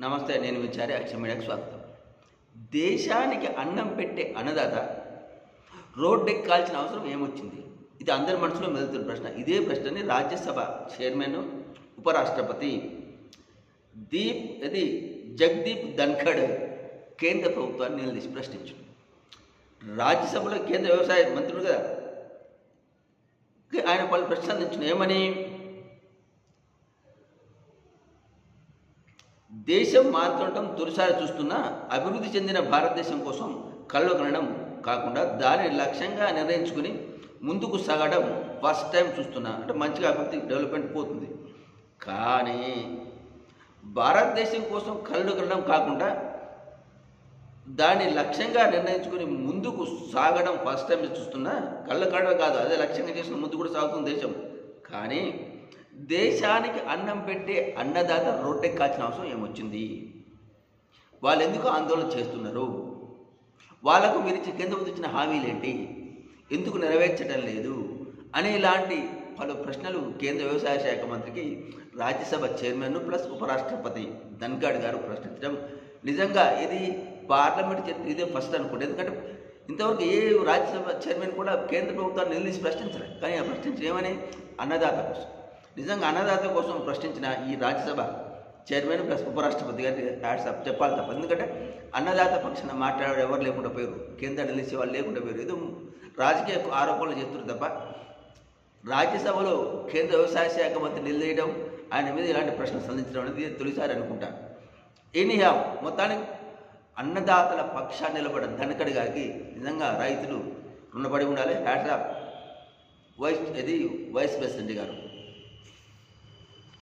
నమస్తే నేను విచారి అక్షయ మీడియాకు స్వాగతం. దేశానికి అన్నం పెట్టే అన్నదాత రోడ్డెక్కాల్సిన అవసరం ఏమొచ్చింది? ఇది అందరి మనసులో మెదులుతున్న ప్రశ్న. ఇదే ప్రశ్నని రాజ్యసభ చైర్మన్ ఉపరాష్ట్రపతి దీప్ ఇది జగదీప్ ధన్ఖడ్ కేంద్ర ప్రభుత్వాన్ని నిలదీసి ప్రశ్నించు రాజ్యసభలో కేంద్ర వ్యవసాయ మంత్రులు కదా? ఆయన పలు ప్రశ్నలు ఏమని? దేశం మారుతుండటం తొలిసారి చూస్తున్న అభివృద్ధి చెందిన భారతదేశం కోసం కళ్ళు కనడం కాకుండా దానిని లక్ష్యంగా నిర్ణయించుకుని ముందుకు సాగడం ఫస్ట్ టైం చూస్తున్నా. అంటే మంచిగా అభివృద్ధి డెవలప్మెంట్ పోతుంది. కానీ భారతదేశం కోసం కళ్ళు కనడం కాకుండా దాన్ని లక్ష్యంగా నిర్ణయించుకుని ముందుకు సాగడం ఫస్ట్ టైం చూస్తున్నా. కళ్ళు కనడం కాదు అదే లక్ష్యంగా చేసిన ముందు కూడా సాగుతుంది దేశం. కానీ దేశానికి అన్నం పెట్టే అన్నదాత రోడ్డెక్కాల్సిన అవసరం ఏమొచ్చింది? వాళ్ళు ఎందుకు ఆందోళన చేస్తున్నారు? వాళ్ళకు మీరు ఇచ్చిన కేంద్ర ప్రభుత్వం ఇచ్చిన హామీలేంటి? ఎందుకు నెరవేర్చడం లేదు? అనే ఇలాంటి పలు ప్రశ్నలు కేంద్ర వ్యవసాయ శాఖ మంత్రికి రాజ్యసభ చైర్మన్ ప్లస్ ఉపరాష్ట్రపతి ధన్ఖడ్ గారు ప్రశ్నించడం నిజంగా ఇది పార్లమెంట్ చరిత్ర ఇదే ఫస్ట్ అనుకుంటే ఎందుకంటే ఇంతవరకు ఏ రాజ్యసభ చైర్మన్ కూడా కేంద్ర ప్రభుత్వాన్ని నిలదీసి ప్రశ్నించలేదు కానీ ఆ ప్రశ్నించడం ఏమని? అన్నదాత కోసం. నిజంగా అన్నదాత కోసం ప్రశ్నించిన ఈ రాజ్యసభ చైర్మన్ ప్లస్ ఉపరాష్ట్రపతి గారికి హ్యాట్సాప్ చెప్పాలి తప్ప. ఎందుకంటే అన్నదాత పక్షాన మాట్లాడే ఎవరు లేకుండా పోయారు. కేంద్ర నిలిచే వాళ్ళు లేకుండా పోయారు. ఏదో రాజకీయ ఆరోపణలు చేస్తున్నారు తప్ప. రాజ్యసభలో కేంద్ర వ్యవసాయ శాఖ మంత్రి నిలదీయడం ఆయన మీద ఇలాంటి ప్రశ్నలు సంధించడం అనేది తొలిసారి అనుకుంటా. ఎనీహా మొత్తానికి అన్నదాతల పక్షాన్ని నిలబడిన ధనకడి గారికి నిజంగా రైతులు రుణపడి ఉండాలి. హ్యాట్సాప్ వైస్ ఇది వైస్ ప్రెసిడెంట్ గారు.